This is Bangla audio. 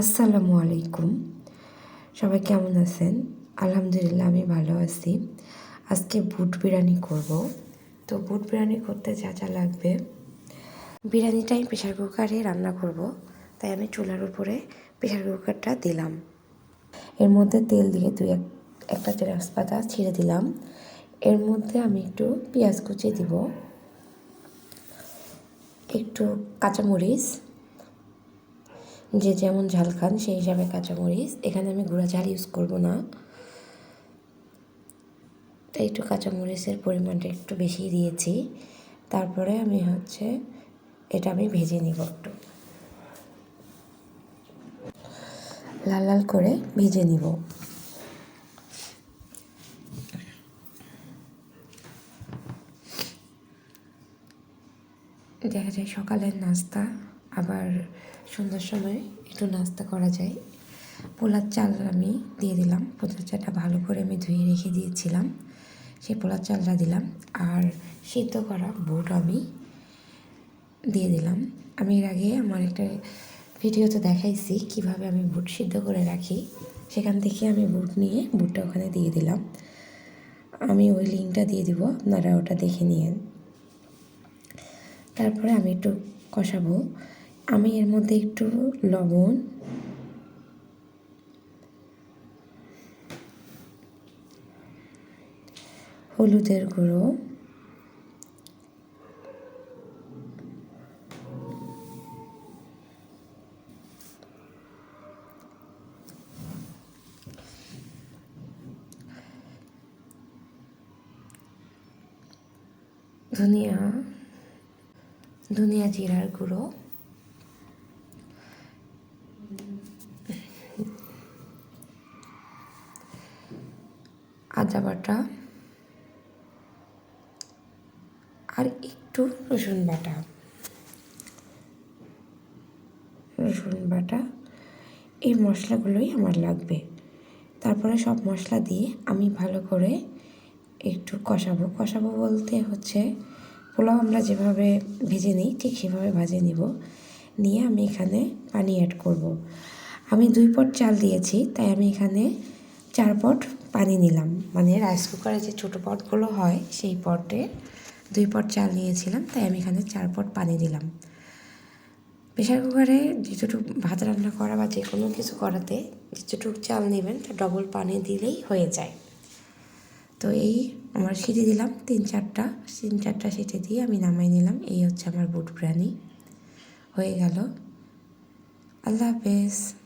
আসসালামু আলাইকুম। সবাই কেমন আছেন? আলহামদুলিল্লাহ, আমি ভালো আছি। আজকে বুট বিরিয়ানি করব। তো বুট বিরিয়ানি করতে যা যা লাগবে। বিরিয়ানিটা আমি প্রেশার কুকারে রান্না করব। তাই আমি চুলার উপরে প্রেশার কুকারটা দিলাম। এর মধ্যে তেল দিয়ে দুই এক, একটা তেজপাতা ছিঁড়ে দিলাম। এর মধ্যে আমি একটু পেঁয়াজ কুচি দিব। একটু কাঁচামরিচ যে যেমন ঝাল খান, সেই হিসাবে কাঁচামরিচ। এখানে আমি গুঁড়া ঝাল ইউজ করব না। তাই একটু কাঁচামরিচের পরিমাণটা একটু বেশি দিয়েছি। তারপরে আমি হচ্ছে এটা আমি ভেজে নিব একটু। লাল লাল করে ভেজে নিব। দেখা যায় সকালের নাস্তা। আবার সন্ধ্যার সময় একটু নাস্তা করা যায়। পোলার চাল আমি দিয়ে দিলাম। পোলার চালটা ভালো করে আমি ধুয়ে রেখে দিয়েছিলাম। সেই পোলার চালটা দিলাম। আর সিদ্ধ করা বুট আমি দিয়ে দিলাম। আমি এর আগে আমার একটা ভিডিওতে দেখাইছি কীভাবে আমি বুট সিদ্ধ করে রাখি। সেখান থেকে আমি বুট নিয়ে বুটটা ওখানে দিয়ে দিলাম। আমি ওই লিঙ্কটা দিয়ে দিব, আপনারা ওটা দেখে নিয়েন। তারপরে আমি একটু কষাবো। আমি এর মধ্যে একটু লবণ। হলুদের গুঁড়ো। ধনিয়া ধনিয়া জিরার গুঁড়ো। আদা বাটা আর একটু রসুন বাটা। রসুন বাটা, এই মশলাগুলোই আমার লাগবে। তারপরে সব মশলা দিয়ে আমি ভালো করে একটু কষাবো। কষাবো বলতে হচ্ছে পোলাও আমরা যেভাবে ভেজে নিই ঠিক সেভাবে ভাজে নিব। নিয়ে আমি এখানে পানি অ্যাড করব। আমি দুই পট চাল দিয়েছি, তাই আমি এখানে চার পট পানি নিলাম। মানে রাইস কুকারে যে ছোটো পটগুলো হয়, সেই পটে দুই পট চাল নিয়েছিলাম, তাই আমি এখানে চার পট পানি দিলাম। প্রেশার কুকারে যেটুকু ভাত রান্না করা বা যে কোনো কিছু করাতে যেটুকু চাল নেবেন, তা ডবল পানি দিলেই হয়ে যায়। তো এই আমার সিটি দিলাম, তিন চারটা তিন চারটা সিটি দিয়ে আমি নামাই নিলাম, এই হচ্ছে আমার বুট বিরিয়ানি। হয়ে গেল। আল্লাহ হাফেজ।